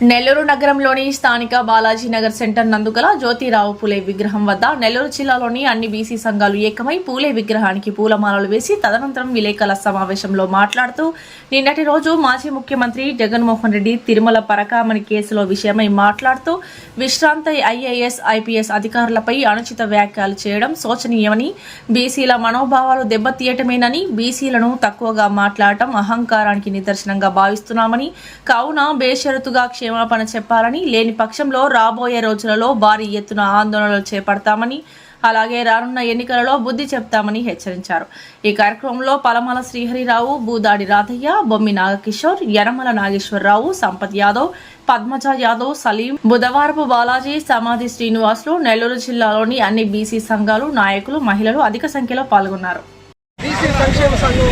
నెల్లూరు నగరంలోని స్థానిక బాలాజీ నగర్ సెంటర్ నందుగల జ్యోతిరావు పూలే విగ్రహం వద్ద నెల్లూరు జిల్లాలోని అన్ని బీసీ సంఘాలు ఏకమై పూలే విగ్రహానికి పూలమాలలు వేసి తదనంతరం విలేకరుల సమావేశంలో మాట్లాడుతూ నిన్నటి రోజు మాజీ ముఖ్యమంత్రి జగన్మోహన్ రెడ్డి తిరుమల పరకామణి కేసులో విషయమై మాట్లాడుతూ విశ్రాంత ఐఏఎస్ ఐపీఎస్ అధికారులపై అనుచిత వ్యాఖ్యలు చేయడం శోచనీయమని బీసీల మనోభావాలు దెబ్బతీయటమేనని బీసీలను తక్కువగా మాట్లాడటం అహంకారానికి నిదర్శనంగా భావిస్తున్నామని కావున బేషరతుగా క్షమాపణ చెప్పాలని లేని పక్షంలో రాబోయే రోజులలో భారీ ఎత్తున ఆందోళనలు చేపడతామని అలాగే రానున్న ఎన్నికలలో బుద్ధి చెప్తామని హెచ్చరించారు. ఈ కార్యక్రమంలో పలమల శ్రీహరిరావు బూదాడి రాధయ్య బొమ్మి నాగకిషోర్ యనమల నాగేశ్వరరావు సంపత్ యాదవ్ పద్మజ యాదవ్ సలీం బుధవారపు బాలాజీ సమాధి శ్రీనివాసులు నెల్లూరు జిల్లాలోని అన్ని బీసీ సంఘాలు నాయకులు మహిళలు అధిక సంఖ్యలో పాల్గొన్నారు బీసీ సంక్షేమ సంఘం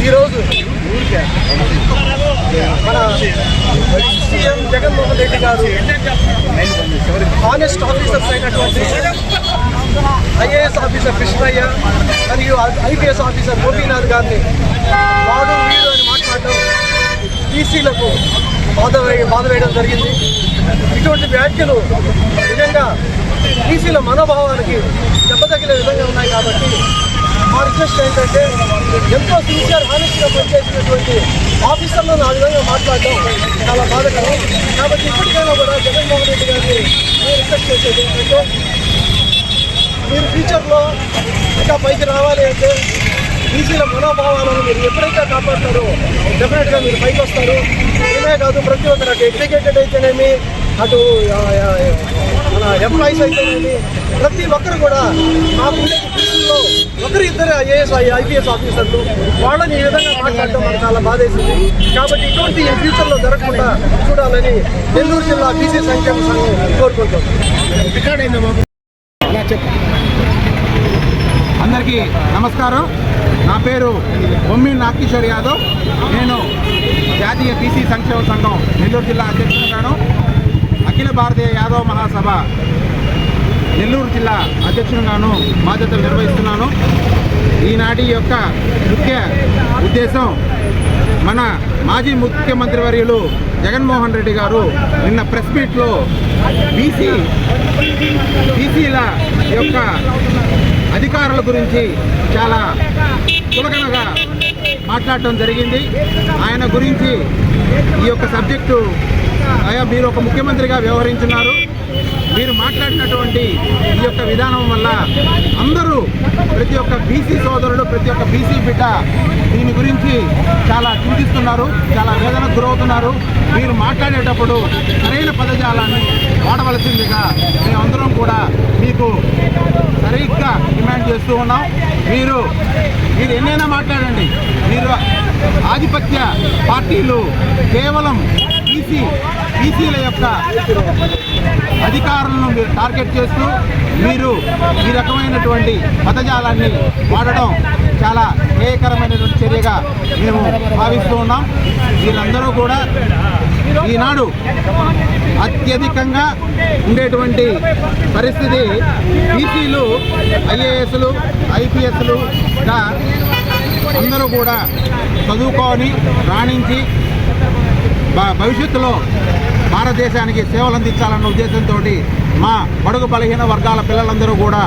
ఈరోజు మన సీఎం జగన్మోహన్ రెడ్డి గారు హానెస్ట్ ఆఫీసర్స్ అయినటువంటి ఐఏఎస్ ఆఫీసర్ కృష్ణయ్య మరియు ఐపీఎస్ ఆఫీసర్ గోపీనాథ్ గారిని వాడు వీడు అని మాట్లాడటం బీసీలకు బాధ బాధ వేయడం జరిగింది. ఇటువంటి వ్యాఖ్యలు నిజంగా బీసీల మనోభావానికి దెబ్బతగిలే విధంగా ఉన్నాయి కాబట్టి మా రిక్వెస్ట్ ఏంటంటే ఎంతో సిన్సియర్ హానెస్ట్గా పనిచేసినటువంటి ఆఫీసర్లను ఆ విధంగా మాట్లాడడం చాలా బాధకరం. కాబట్టి ఇప్పటికైనా కూడా జగన్మోహన్ రెడ్డి గారిని రిక్వెస్ట్ చేసేది ఏంటంటే మీరు ఫ్యూచర్లో ఇంకా పైకి రావాలి అంటే బీసీల మనోభావాలను మీరు ఎప్పుడైతే కాపాడతారో డెఫినెట్గా మీరు పైకి వస్తారు. నేనే కాదు ప్రతి ఒక్కరు అటు ఎడ్యుకేటెడ్ అయితేనేమి అటు మన ఎంప్లాయీస్ అయితేనేమి ప్రతి ఒక్కరు కూడా మాకు ఒకరు ఇద్దరు ఐఏఎస్ ఐపీఎస్ ఆఫీసర్లు వాళ్ళని ఈ విధంగా మాట్లాడటం మనకు చాలా బాధేసింది. కాబట్టి ఇటువంటి ఈ ఫ్యూచర్లో జరగకుండా చూడాలని నెల్లూరు జిల్లా బీసీ సంక్షేమ సంఘం కోరుకుంటాం అందరికీ నమస్కారం. నా పేరు బొమ్మి నాగకిషోర్ యాదవ్. నేను జాతీయ బీసీ సంక్షేమ సంఘం నెల్లూరు జిల్లా అధ్యక్షుడుగాను. అఖిల భారతీయ యాదవ్ మహాసభ నెల్లూరు జిల్లా అధ్యక్షుడుగాను బాధ్యతలు నిర్వహిస్తున్నాను. ఈనాటి యొక్క ముఖ్య ఉద్దేశం మన మాజీ ముఖ్యమంత్రి వర్యులు జగన్మోహన్ రెడ్డి గారు నిన్న ప్రెస్ మీట్లో బీసీ బీసీల యొక్క అధికారుల గురించి చాలా చులకనగా మాట్లాడటం జరిగింది. ఆయన గురించి ఈ యొక్క సబ్జెక్టు అయా మీరు ఒక ముఖ్యమంత్రిగా వ్యవహరించున్నారు. మీరు మాట్లాడినటువంటి ఈ యొక్క విధానం వల్ల అందరూ ప్రతి ఒక్క బీసీ సోదరుడు ప్రతి ఒక్క బీసీ బిడ్డ దీని గురించి చాలా చింతిస్తున్నారు చాలా వేదనకు గురవుతున్నారు. మీరు మాట్లాడేటప్పుడు సరైన పదజాలాన్ని వాడవలసిందిగా మేమందరం కూడా మీకు సరిగ్గా డిమాండ్ చేస్తూ ఉన్నాం. మీరు మీరు ఎన్నైనా మాట్లాడండి. మీరు ఆధిపత్య పార్టీలు కేవలం బీసీ బీసీల యొక్క అధికారులను మీరు టార్గెట్ చేస్తూ మీరు ఈ రకమైనటువంటి పదజాలాన్ని వాడడం చాలా హేయకరమైనటువంటి చర్యగా మేము భావిస్తూ ఉన్నాం. వీళ్ళందరూ కూడా ఈనాడు అత్యధికంగా ఉండేటువంటి పరిస్థితి బీసీలు ఐఏఎస్లు ఐపీఎస్లుగా అందరూ కూడా చదువుకొని రాణించి భ- భవిష్యత్తులో భారతదేశానికి సేవలు అందించాలన్న ఉద్దేశంతో మా బడుగు బలహీన వర్గాల పిల్లలందరూ కూడా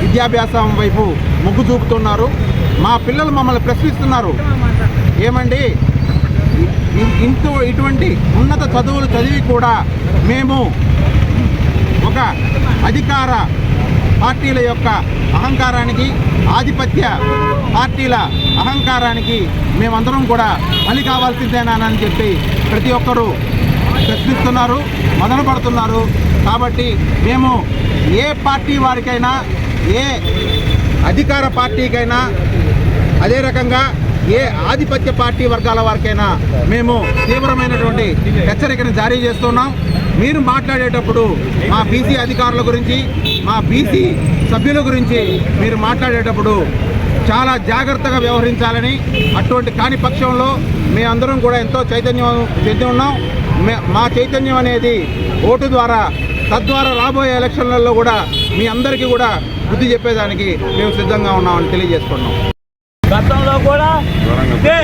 విద్యాభ్యాసం వైపు మొగ్గు చూపుతున్నారు. మా పిల్లలు మమ్మల్ని ప్రశ్నిస్తున్నారు. ఏమండి? ఇంత ఇటువంటి ఉన్నత చదువులు చదివి కూడా మేము ఒక అధికార పార్టీల యొక్క అహంకారానికి ఆధిపత్య పార్టీల అహంకారానికి మేమందరం కూడా బలి కావాల్సిందేనానని చెప్పి ప్రతి ఒక్కరూ ప్రశ్నిస్తున్నారు మదన పడుతున్నారు. కాబట్టి మేము ఏ పార్టీ వారికైనా ఏ అధికార పార్టీకైనా అదే రకంగా ఏ ఆధిపత్య పార్టీ వర్గాల వారికైనా మేము తీవ్రమైనటువంటి హెచ్చరికను జారీ చేస్తున్నాం. మీరు మాట్లాడేటప్పుడు మా బీసీ అధికారుల గురించి మా బీసీ సభ్యుల గురించి మీరు మాట్లాడేటప్పుడు చాలా జాగ్రత్తగా వ్యవహరించాలని అటువంటి కాని పక్షంలో మేమందరం కూడా ఎంతో చైతన్యం చెంది ఉన్నాం. మే- చైతన్యం అనేది ఓటు ద్వారా తద్వారా రాబోయే ఎలక్షన్లలో కూడా మీ అందరికీ కూడా బుద్ధి చెప్పేదానికి మేము సిద్ధంగా ఉన్నామని తెలియజేసుకున్నాం. గతంలో కూడా ఇదే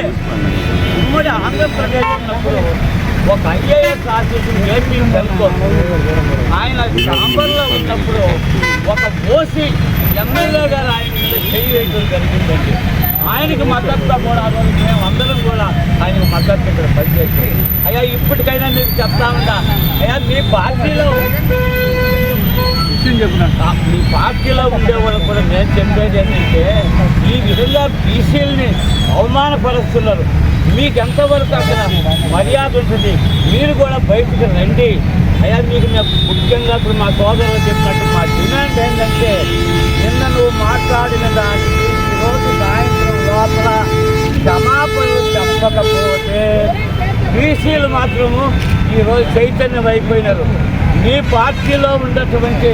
ఉమ్మడి ఉమ్మడి ఆంధ్రప్రదేశ్ ఉన్నప్పుడు ఒక ఐఏఎస్ ఆఫీసర్ ఏపీ ఆయన చాంబర్లో ఉన్నప్పుడు ఒక ఓసీ ఎమ్మెల్యే గారు ఆయన మీద చేయి వేయడం జరిగిందండి. ఆయనకి మద్దతుగా కూడా మేమందరం మేము అందరం కూడా ఆయనకు మద్దతు ఇక్కడ పనిచేసి అయ్యా ఇప్పటికైనా నేను చెప్తా ఉంటా అయ్యా మీ పార్టీలో ఆ, మీ పార్టీలో ఉండేవాళ్ళు కూడా నేను చెప్పేది ఏంటంటే ఈ విధంగా బీసీలని అవమానపరుస్తున్నారు. మీకు ఎంతవరకు అక్కడ మర్యాద ఉంటుంది? మీరు కూడా బయటకు రండి. అయ్యా మీకు ముఖ్యంగా ఇప్పుడు మా సోదరులు చెప్పినట్టు మా డిమాండ్ ఏంటంటే నిన్న నువ్వు మా కాకపోతే బీసీలు మాత్రము ఈరోజు చైతన్యం అయిపోయినారు. మీ పార్టీలో ఉన్నటువంటి